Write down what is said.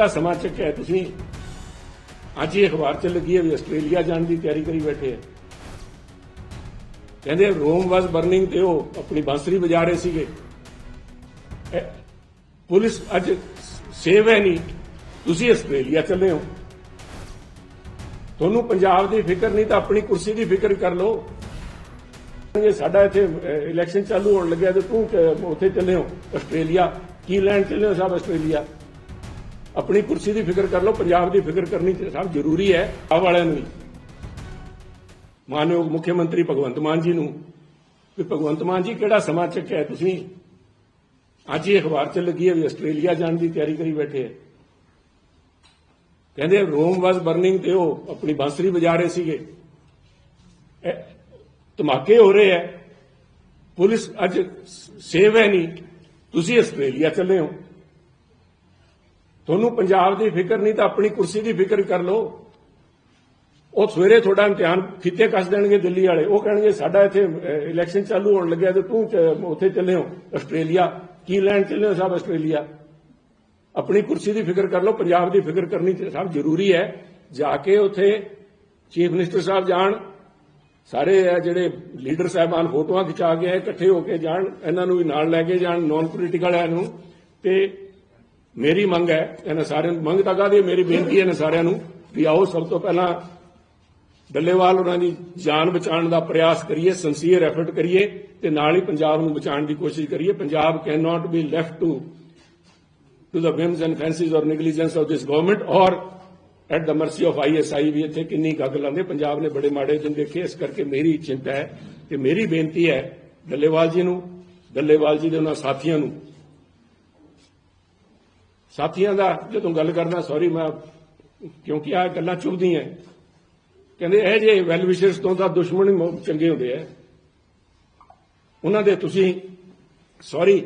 ਦਾ ਸਮਾਂ ਚੱਕਿਆ ਤੁਸੀਂ। ਅੱਜ ਹੀ ਅਖਬਾਰ 'ਚ ਲੱਗੀ ਹੈ ਵੀ ਆਸਟ੍ਰੇਲੀਆ ਜਾਣ ਦੀ ਤਿਆਰੀ ਕਰੀ ਬੈਠੇ ਆ ਕਹਿੰਦੇ ਰੋਮ ਵਾਸ ਬਰਨਿੰਗ ਤੇ ਉਹ ਆਪਣੀ ਬਾਂਸਰੀ ਵਜਾ ਰਹੇ ਸੀਗੇ। ਪੁਲਿਸ ਅੱਜ ਸੇਵ ਹੈ ਨਹੀਂ। ਤੁਸੀਂ ਆਸਟ੍ਰੇਲੀਆ ਚੱਲੇ ਹੋ। ਤੁਹਾਨੂੰ ਪੰਜਾਬ ਦੀ ਫਿਕਰ ਨਹੀਂ ਤਾਂ ਆਪਣੀ ਕੁਰਸੀ ਦੀ ਫਿਕਰ ਕਰ ਲਓ। ਜੇ ਸਾਡਾ ਇੱਥੇ ਇਲੈਕਸ਼ਨ ਚਾਲੂ ਹੋਣ ਲੱਗਿਆ ਤੇ ਤੂੰ ਉੱਥੇ ਚੱਲੇ ਹੋ। ਆਸਟ੍ਰੇਲੀਆ, ਕੀ ਲੈਣ ਚੱਲੇ ਹੋ ਸਾਹਿਬ ਆਸਟ੍ਰੇਲੀਆ? ਆਪਣੀ ਕੁਰਸੀ ਦੀ ਫਿਕਰ ਕਰ ਲਓ, ਪੰਜਾਬ ਦੀ ਫਿਕਰ ਕਰਨੀ ਤੇ ਜ਼ਰੂਰੀ ਹੈ ਆ ਵਾਲਿਆਂ ਨੂੰ ਮਾਨਯੋਗ ਮੁੱਖ ਮੰਤਰੀ ਭਗਵੰਤ ਮਾਨ ਜੀ ਨੂੰ। ਵੀ ਭਗਵੰਤ ਮਾਨ ਜੀ, ਕਿਹੜਾ ਸਮਾਂ ਚੱਕਿਆ ਤੁਸੀਂ? ਅੱਜ ਇਹ ਅਖਬਾਰ 'ਚ ਲੱਗੀ ਹੈ ਵੀ ਆਸਟ੍ਰੇਲੀਆ ਜਾਣ ਦੀ ਤਿਆਰੀ ਕਰੀ ਬੈਠੇ ਹੈ। ਕਹਿੰਦੇ ਰੋਮ ਵਾਸ ਬਰਨਿੰਗ ਤੇ ਉਹ ਆਪਣੀ ਬਾਂਸਰੀ ਵਜਾ ਰਹੇ ਸੀਗੇ। ਧਮਾਕੇ ਹੋ ਰਹੇ ਹੈ। ਪੁਲਿਸ ਅੱਜ ਸੇਵ ਹੈ ਨਹੀਂ। ਤੁਸੀਂ ਆਸਟ੍ਰੇਲੀਆ ਚੱਲੇ ਹੋ। ਤੁਹਾਨੂੰ ਪੰਜਾਬ ਦੀ ਫਿਕਰ ਨਹੀਂ ਤਾਂ ਆਪਣੀ ਕੁਰਸੀ ਦੀ ਫਿਕਰ ਕਰ ਲਓ। ਉਹ ਸਵੇਰੇ ਤੁਹਾਡਾ ਇਮਤਿਹਾਨ ਫੀਤੇ ਕੱਸ ਦੇਣਗੇ ਦਿੱਲੀ ਵਾਲੇ। ਉਹ ਕਹਿਣਗੇ, ਸਾਡਾ ਇੱਥੇ ਇਲੈਕਸ਼ਨ ਚਾਲੂ ਹੋਣ ਲੱਗਿਆ ਤੇ ਤੂੰ ਉੱਥੇ ਚੱਲੇ ਹੋ, ਆਸਟ੍ਰੇਲੀਆ। ਕੀ ਲੈਣ ਚੱਲੇ ਹੋ ਸਾਹਿਬ ਆਸਟ੍ਰੇਲੀਆ? ਆਪਣੀ ਕੁਰਸੀ ਦੀ ਫਿਕਰ ਕਰ ਲਓ, ਪੰਜਾਬ ਦੀ ਫਿਕਰ ਕਰਨੀ ਸਾਹਿਬ ਜ਼ਰੂਰੀ ਹੈ। ਜਾ ਕੇ ਉੱਥੇ ਚੀਫ ਮਿਨਿਸਟਰ ਸਾਹਿਬ ਜਾਣ, ਸਾਰੇ ਜਿਹੜੇ ਲੀਡਰ ਸਾਹਿਬਾਨ ਫੋਟੋਆਂ ਖਿਚਾ ਕੇ ਇਕੱਠੇ ਹੋ ਕੇ ਜਾਣ, ਇਹਨਾਂ ਨੂੰ ਵੀ ਨਾਲ ਲੈ ਕੇ ਜਾਣ ਨਾਨ ਪੋਲੀਟੀਕਲ ਵਾਲਿਆਂ ਨੂੰ। ਤੇ ਮੇਰੀ ਮੰਗ ਹੈ, ਇਹਨਾਂ ਸਾਰਿਆਂ ਨੂੰ ਮੰਗ ਤਾਂ ਕਾਦੀ ਮੇਰੀ ਬੇਨਤੀ ਹੈ ਇਹਨਾਂ ਸਾਰਿਆਂ ਨੂੰ ਵੀ ਆਓ, ਸਭ ਤੋਂ ਪਹਿਲਾਂ ਡੱਲੇਵਾਲ ਉਹਨਾਂ ਦੀ ਜਾਨ ਬਚਾਉਣ ਦਾ ਪ੍ਰਯਾਸ ਕਰੀਏ ਸਿੰਸੀਅਰ ਐਫਰਟ ਕਰੀਏ ਤੇ ਨਾਲ ਹੀ ਪੰਜਾਬ ਨੂੰ ਬਚਾਉਣ ਦੀ ਕੋਸ਼ਿਸ਼ ਕਰੀਏ। Punjab can not be left to to the whims and fancies or negligence of this government or at the mercy of ISI ਵੀ ਇੱਥੇ ਕਿੰਨੀ ਗੱਗ ਲਾਉਂਦੇ। ਪੰਜਾਬ ਨੇ ਬੜੇ ਮਾੜੇ ਦਿਨ ਦੇਖੇ, ਇਸ ਕਰਕੇ ਮੇਰੀ ਚਿੰਤਾ ਹੈ ਤੇ ਮੇਰੀ ਬੇਨਤੀ ਹੈ ਡੱਲੇਵਾਲ ਜੀ ਨੂੰ, ਡੱਲੇਵਾਲ ਜੀ ਦੇ ਉਹਨਾਂ ਸਾਥੀਆਂ ਨੂੰ ਸਾਥੀਆਂ ਦਾ, ਜਦੋਂ ਗੱਲ ਕਰਦਾ ਸੌਰੀ ਮੈਂ ਕਿਉਂਕਿ ਆ ਗੱਲਾਂ ਚੁਭਦੀਆਂ ਕਹਿੰਦੇ, ਇਹ ਜੇ ਵੈਲ ਵਿਸ਼ਰਸ ਤੋਂ ਤਾਂ ਦੁਸ਼ਮਣ ਚੰਗੇ ਹੁੰਦੇ ਆ ਉਹਨਾਂ ਦੇ ਤੁਸੀਂ ਸੌਰੀ